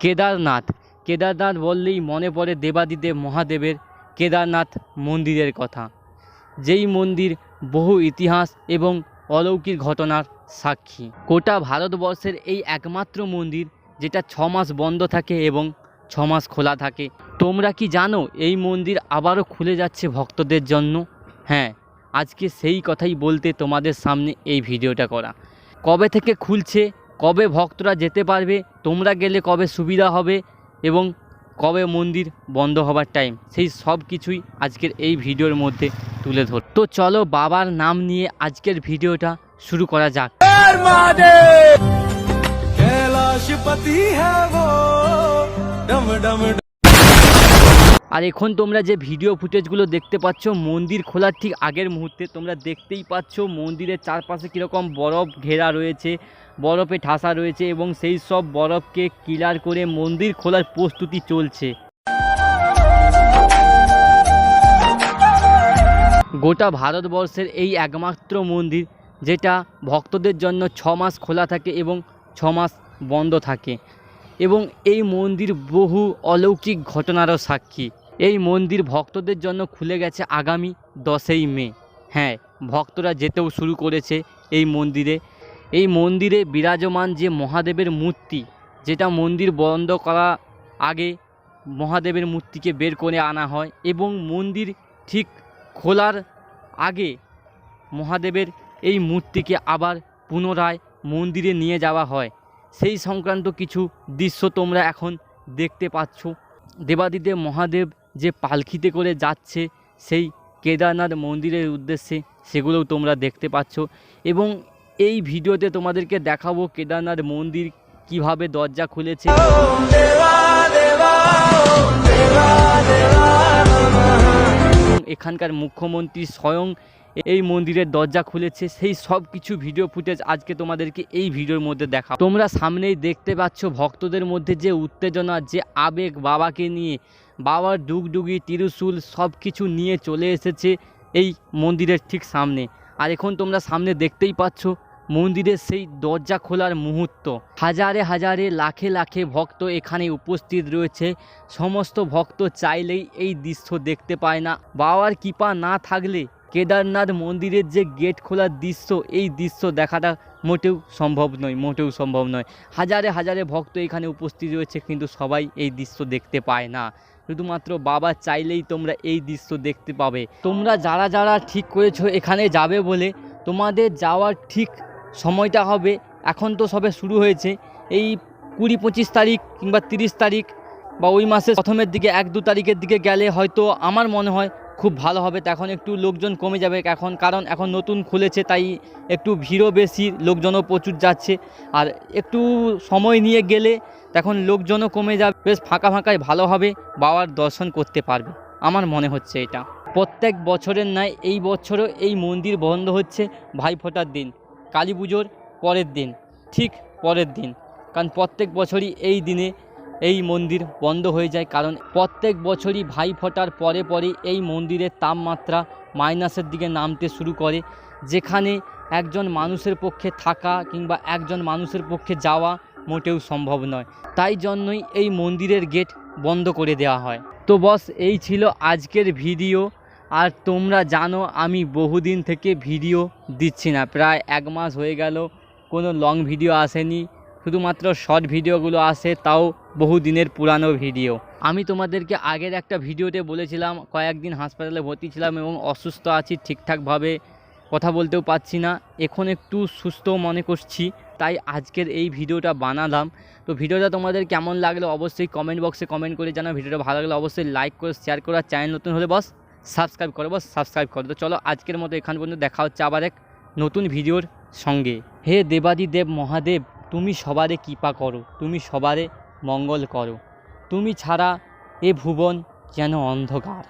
কেদারনাথ। কেদারনাথ বললেই মনে পড়ে দেবাদিদেব মহাদেবের কেদারনাথ মন্দিরের কথা। যেই মন্দির বহু ইতিহাস এবং অলৌকিক ঘটনার সাক্ষী। গোটা ভারতবর্ষের এই একমাত্র মন্দির যেটা ছ মাস বন্ধ থাকে এবং ছ মাস খোলা থাকে। তোমরা কি জানো এই মন্দির আবারও খুলে যাচ্ছে ভক্তদের জন্য? হ্যাঁ আজকে সেই কথাই বলতে তোমাদের সামনে এই ভিডিওটা করা। কবে থেকে খুলছে কবে ভক্তরা যেতে পারবে তোমরা গেলে কবে সুবিধা হবে এবং কবে মন্দির বন্ধ হবার টাইম সেই সব কিছুই আজকের এই ভিডিওর মধ্যে তুলে ধর তো চলো বাবার নাম নিয়ে আজকের ভিডিওটা শুরু করা যাক। আর এখন তোমরা যে ভিডিও ফুটেজগুলো দেখতে পাচ্ছ মন্দির খোলার ঠিক আগের মুহূর্তে তোমরা দেখতেই পাচ্ছ মন্দিরের চারপাশে কীরকম বরফ ঘেরা রয়েছে বরফে ঠাসা রয়েছে এবং সেই সব বরফকে ক্লিয়ার করে মন্দির খোলার প্রস্তুতি চলছে। গোটা ভারতবর্ষের এই একমাত্র মন্দির, যেটা ভক্তদের জন্য ছ মাস খোলা থাকে এবং ছ মাস বন্ধ থাকে। এবং এই মন্দির বহু অলৌকিক ঘটনারও সাক্ষী। এই মন্দির ভক্তদের জন্য খুলে গেছে আগামী দশই মে। হ্যাঁ ভক্তরা যেতেও শুরু করেছে এই মন্দিরে। এই মন্দিরে বিরাজমান যে মহাদেবের মূর্তি, যেটা মন্দির বন্ধ করা আগে মহাদেবের মূর্তিকে বের করে আনা হয় এবং মন্দির ঠিক খোলার আগে মহাদেবের এই মূর্তিকে আবার পুনরায় মন্দিরে নিয়ে যাওয়া হয়। সেই সংক্রান্ত কিছু দৃশ্য তোমরা এখন দেখতে পাচ্ছ। দেবাদিদেব মহাদেব যে পালখিতে করে যাচ্ছে সেই কেদারনাথ মন্দিরের উদ্দেশ্যে, সেগুলোও তোমরা দেখতে পাচ্ছ এবং এই ভিডিওতে তোমাদেরকে দেখাবো কেদারনাথ মন্দির কীভাবে দরজা খুলেছে। এখানকার মুখ্যমন্ত্রী স্বয়ং এই মন্দিরের দরজা খুলেছে। সেই সব কিছু ভিডিও ফুটেজ আজকে তোমাদেরকে এই ভিডিওর মধ্যে দেখা তোমরা সামনেই দেখতে পাচ্ছ ভক্তদের মধ্যে যে উত্তেজনা, যে আবেগ বাবাকে নিয়ে, বাবার ডুগডুগি, তিরুসুল সব কিছু নিয়ে চলে এসেছে এই মন্দিরের ঠিক সামনে। আর এখন তোমরা সামনে দেখতেই পাচ্ছ মন্দিরের সেই দরজা খোলার মুহূর্ত। হাজারে হাজারে, লাখে লাখে ভক্ত এখানে উপস্থিত রয়েছে। সমস্ত ভক্ত চাইলেই এই দৃশ্য দেখতে পায় না। বাবার কৃপা না থাকলে কেদারনাথ মন্দিরের যে গেট খোলার দৃশ্য, এই দৃশ্য দেখাটা মোটেও সম্ভব নয়, মোটেও সম্ভব নয়। হাজারে হাজারে ভক্ত এখানে উপস্থিত রয়েছে, কিন্তু সবাই এই দৃশ্য দেখতে পায় না। শুধুমাত্র বাবা চাইলেই তোমরা এই দৃশ্য দেখতে পাবে। তোমরা যারা যারা ঠিক করেছ এখানে যাবে বলে, তোমাদের যাওয়ার ঠিক সময়টা হবে। এখন তো সবে শুরু হয়েছে। এই কুড়ি পঁচিশ তারিখ কিংবা তিরিশ তারিখ বা ওই মাসের প্রথমের দিকে এক দু তারিখের দিকে গেলে হয়তো আমার মনে হয় খুব ভালো হবে। তো এখন একটু লোকজন কমে যাবে। এখন কারণ এখন নতুন খুলেছে, তাই একটু ভিড়ও বেশি, লোকজনও প্রচুর যাচ্ছে। আর একটু সময় নিয়ে গেলে তখন লোকজনও কমে যাবে। বেশ ফাঁকা ফাঁকায় ভালোভাবে বাবার দর্শন করতে পারবে। আমার মনে হচ্ছে এটা। প্রত্যেক বছরের ন্যায় এই বছরও এই মন্দির বন্ধ হচ্ছে ভাইফোঁটার দিন। কালী পুজোর পরের দিন, ঠিক পরের দিন। কারণ প্রত্যেক বছরই এই দিনে এই মন্দির বন্ধ হয়ে যায়। কারণ প্রত্যেক বছরই ভাই ফোটার পরে পরে এই মন্দিরের তাপমাত্রা মাইনাসের দিকে নামতে শুরু করে। যেখানে একজন মানুষের পক্ষে থাকা কিংবা একজন মানুষের পক্ষে যাওয়া মোটেও সম্ভব নয়। তাই জন্যই এই মন্দিরের গেট বন্ধ করে দেওয়া হয়। তো বস, এই ছিল আজকের ভিডিও। আর তোমরা জানো, আমি বহুদিন থেকে ভিডিও দিচ্ছি না। প্রায় এক মাস হয়ে গেল, কোনো লং ভিডিও আসেনি। শুধুমাত্র শর্ট ভিডিওগুলো আসে, তাও বহু দিনের পুরানো ভিডিও আমি তোমাদেরকে আগের একটা ভিডিওতে বলেছিলাম, কয়েকদিন হাসপাতালে ভর্তি ছিলাম এবং অসুস্থ আছি ঠিকঠাকভাবে, কথা বলতেও পারছি না। এখন একটু সুস্থ মনে করছি, তাই আজকের এই ভিডিওটা বানালাম। তো ভিডিওটা তোমাদের কেমন লাগল অবশ্যই কমেন্ট বক্সে কমেন্ট করে জানাও। ভিডিওটা ভালো লাগলে অবশ্যই লাইক করে শেয়ার করো চ্যানেল নতুন হলে বস সাবস্ক্রাইব করো, বস, সাবস্ক্রাইব করো। তো চলো আজকের মতো এখান পর্যন্ত দেখা হচ্ছে আবার এক নতুন ভিডিওর সঙ্গে। হে দেবাদি দেব মহাদেব, তুমি সবারে কৃপা করো, তুমি সবারে মঙ্গল করো। তুমি ছাড়া এ ভুবন যেন অন্ধকার।